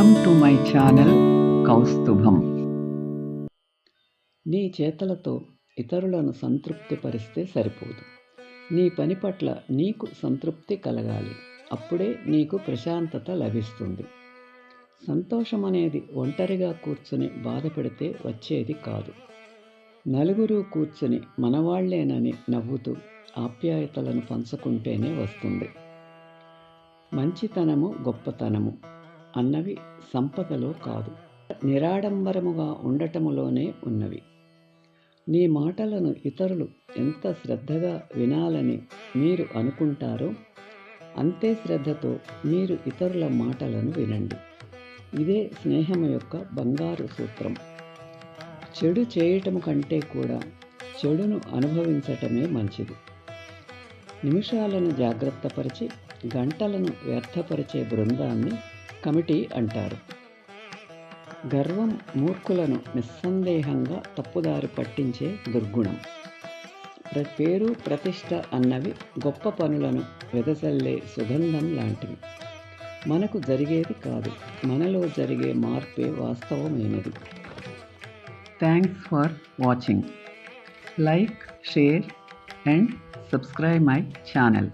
Welcome to my channel Kaustubham నీ చేతలతో ఇతరులను సంతృప్తిపరిస్తే సరిపోదు. నీ పని పట్ల నీకు సంతృప్తి కలగాలి. అప్పుడే నీకు ప్రశాంతత లభిస్తుంది. సంతోషం అనేది ఒంటరిగా కూర్చుని బాధపడితే వచ్చేది కాదు. నలుగురు కూర్చుని మనవాళ్ళేనని నవ్వుతూ ఆప్యాయతలను పంచుకుంటేనే వస్తుంది. మంచితనము గొప్పతనము. అన్నవి సంపదలో కాదు. నిరాడంబరముగా ఉండటములోనే ఉన్నవి. నీ మాటలను ఇతరులు ఎంత శ్రద్ధగా వినాలని మీరు అనుకుంటారో అంతే శ్రద్ధతో మీరు ఇతరుల మాటలను వినండి. ఇదే స్నేహం యొక్క బంగారు సూత్రం. చెడు చేయటం కంటే కూడా చెడును అనుభవించటమే మంచిది. నిమిషాలను జాగ్రత్తపరిచి గంటలను వ్యర్థపరిచే బృందాన్ని కమిటీ అంటారు. గర్వం మూర్ఖులను నిస్సందేహంగా తప్పుదారి పట్టించే దుర్గుణం. పేరు ప్రతిష్ట అన్నవి గొప్ప పనులను వెదజల్లే సుగంధం లాంటివి. మనకు జరిగేది కాదు మనలో జరిగే మార్పే వాస్తవమైనది. Thanks for watching. Like share and subscribe my channel.